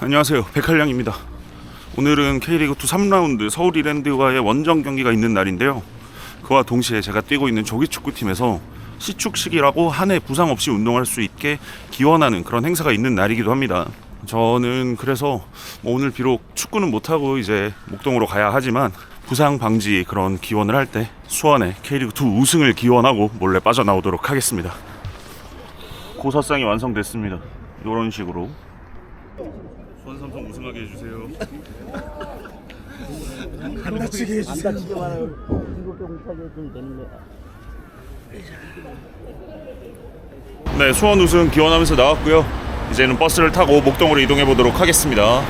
안녕하세요. 백할량입니다. 오늘은 K리그2 3라운드 서울 이랜드와의 원정 경기가 있는 날인데요. 그와 동시에 제가 뛰고 있는 조기축구팀에서 시축식이라고 한 해 부상 없이 운동할 수 있게 기원하는 그런 행사가 있는 날이기도 합니다. 저는 그래서 뭐 오늘 비록 축구는 못하고 이제 목동으로 가야 하지만 부상 방지 그런 기원을 할 때 수원의 K리그 2 우승을 기원하고 몰래 빠져나오도록 하겠습니다. 고사상이 완성됐습니다. 이런 식으로 수원 삼성 우승하게 해주세요. 안 다치게 해주세요. 안 다치게만 하고 즐겁게 공차게 해주면 되는데. 네, 수원 우승 기원하면서 나왔고요. 이제는 버스를 타고 목동으로 이동해 보도록 하겠습니다.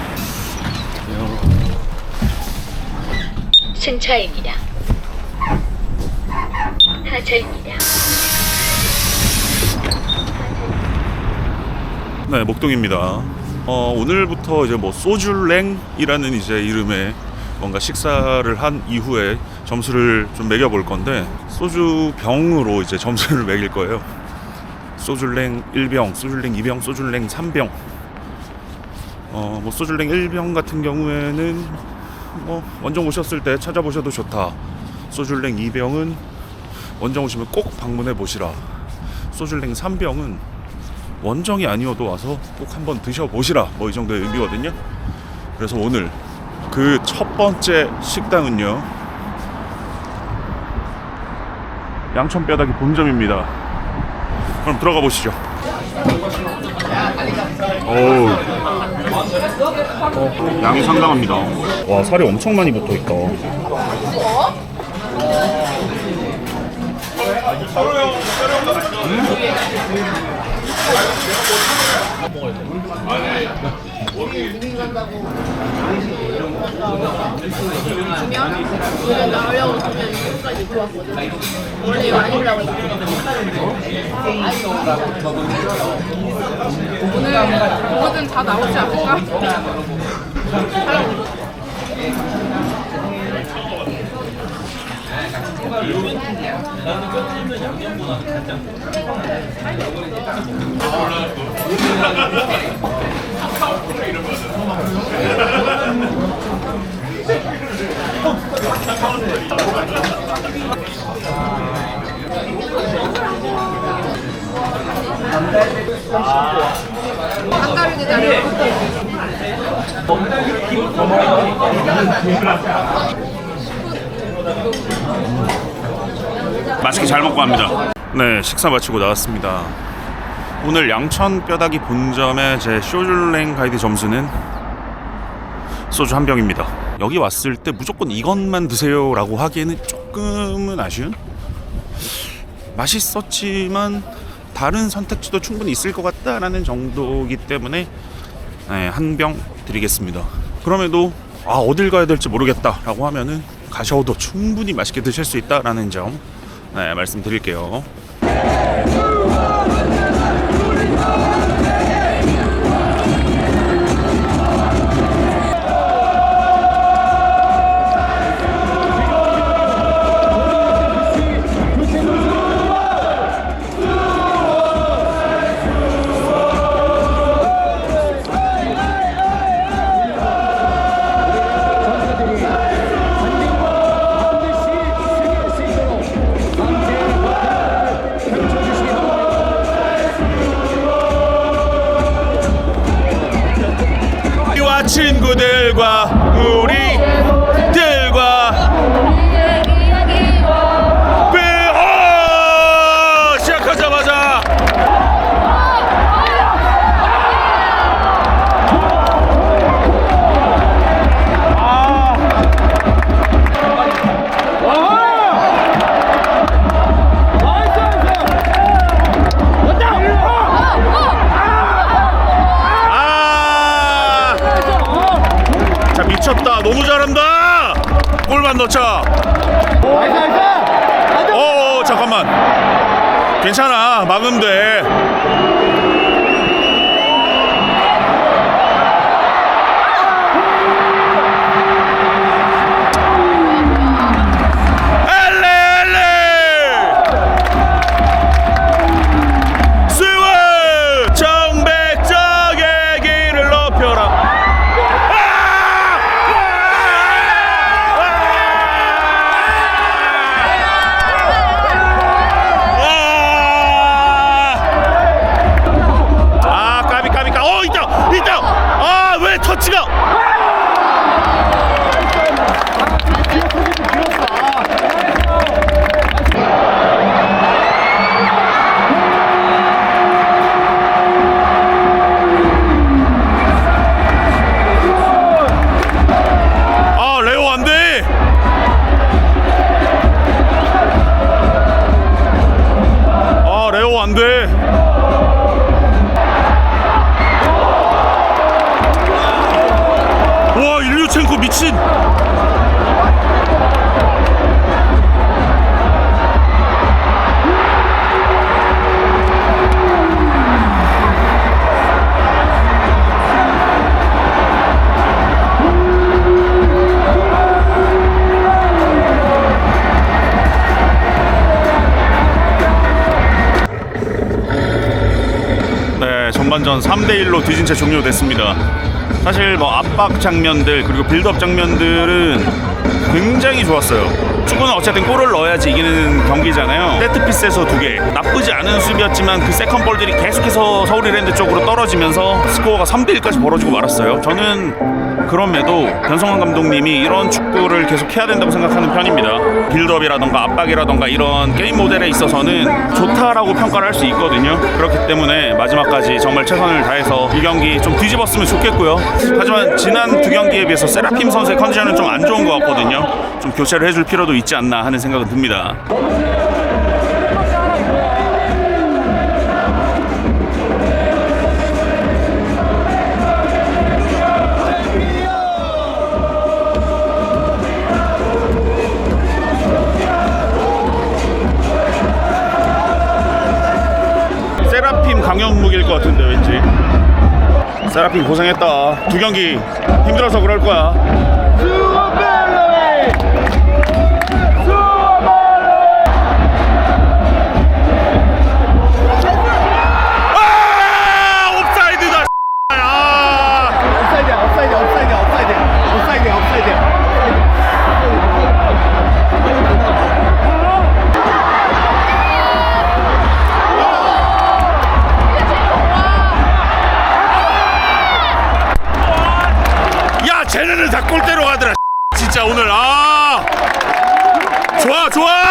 승차입니다. 하차입니다. 네, 목동입니다. 어, 오늘부터 이제 뭐 소줄랭이라는 이제 이름의 뭔가 식사를 한 이후에 점수를 좀 매겨 볼 건데 소주 병으로 이제 점수를 매길 거예요. 소줄랭 1병, 소줄랭 2병, 소줄랭 3병. 어, 뭐 소줄랭 1병 같은 경우에는 뭐 원정 오셨을 때 찾아보셔도 좋다. 소줄랭 2병은 원정 오시면 꼭 방문해 보시라. 소줄랭 3병은 원정이 아니어도 와서 꼭 한번 드셔 보시라 뭐 이 정도의 의미거든요 그래서 오늘 그 첫 번째 식당은요 양천뼈다귀 본점입니다 그럼 들어가 보시죠. 어우. 양이 상당합니다. 와 살이 엄청 많이 붙어 있다 오늘 나오려고 왔거든. 원래 이거 안 입으려고 했는데. 오늘 뭐든 다 나오지 않을까? 한가위 기다 려. 맛있게 잘 먹고 갑니다. 네, 식사 마치고 나왔습니다. 오늘 양천 뼈다귀 본점의 제 쇼줄랭 가이드 점수는 소주 한 병입니다. 여기 왔을 때 무조건 이것만 드세요라고 하기에는 조금은 아쉬운 맛있었지만 다른 선택지도 충분히 있을 것 같다라는 정도이기 때문에 네, 한병 드리겠습니다. 그럼에도 아 어딜 가야 될지 모르겠다라고 하면은 가셔도 충분히 맛있게 드실 수 있다라는 점 네, 말씀드릴게요. 친구들과 우리 골만 넣자 어 잠깐만. 괜찮아. 막으면 돼 전반전 3대 1로 뒤진 채 종료됐습니다. 사실 뭐 압박 장면들 그리고 빌드업 장면들은 굉장히 좋았어요. 축구는 어쨌든 골을 넣어야지 이기는 경기잖아요. 세트피스에서 두 개. 나쁘지 않은 수비였지만 그 세컨 볼들이 계속해서 서울 이랜드 쪽으로 떨어지면서 스코어가 3대 1까지 벌어지고 말았어요. 저는 그럼에도 변성환 감독님이 이런 축구를 계속 해야 된다고 생각하는 편입니다. 빌드업이라던가 압박이라던가 이런 게임 모델에 있어서는 좋다라고 평가를 할 수 있거든요. 그렇기 때문에 마지막까지 정말 최선을 다해서 이 경기 좀 뒤집었으면 좋겠고요. 하지만 지난 두 경기에 비해서 세라핌 선수의 컨디션은 좀 안 좋은 것 같거든요. 좀 교체를 해줄 필요도 있지 않나 하는 생각은 듭니다. 세라핌 고생했다. 두 경기 힘들어서 그럴 거야 좋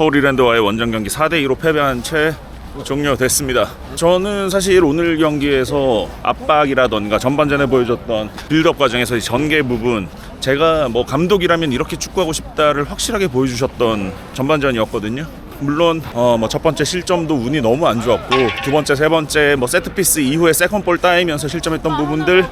서울 이랜드와의 원정 경기 4대 2로 패배한 채 종료됐습니다. 저는 사실 오늘 경기에서 압박이라던가 전반전에 보여줬던 빌드업 과정에서 이 전개 부분 제가 뭐 감독이라면 이렇게 축구하고 싶다를 확실하게 보여주셨던 전반전이었거든요. 물론 어 뭐 첫 번째 실점도 운이 너무 안 좋았고 두 번째 세 번째 뭐 세트 피스 이후에 세컨 볼 따이면서 실점했던 부분들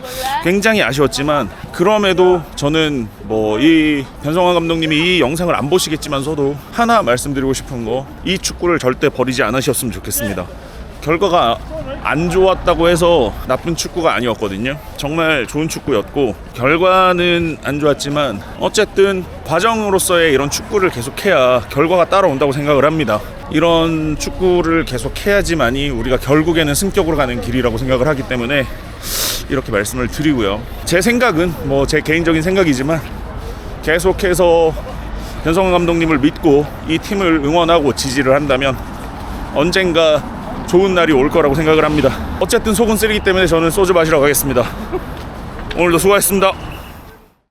굉장히 아쉬웠지만 그럼에도 저는 뭐 이 변성환 감독님이 이 영상을 안 보시겠지만서도 하나 말씀드리고 싶은 거 이 축구를 절대 버리지 않으셨으면 좋겠습니다. 결과가 안 좋았다고 해서 나쁜 축구가 아니었거든요. 정말 좋은 축구였고 결과는 안 좋았지만 어쨌든 과정으로서의 이런 축구를 계속해야 결과가 따라온다고 생각을 합니다. 이런 축구를 계속해야지만이 우리가 결국에는 승격으로 가는 길이라고 생각을 하기 때문에 이렇게 말씀을 드리고요. 제 생각은 뭐 제 개인적인 생각이지만 계속해서 변성환 감독님을 믿고 이 팀을 응원하고 지지를 한다면 언젠가 좋은 날이 올 거라고 생각을 합니다. 어쨌든 속은 쓰리기 때문에 저는 소주 마시러 가겠습니다. 오늘도 수고하셨습니다.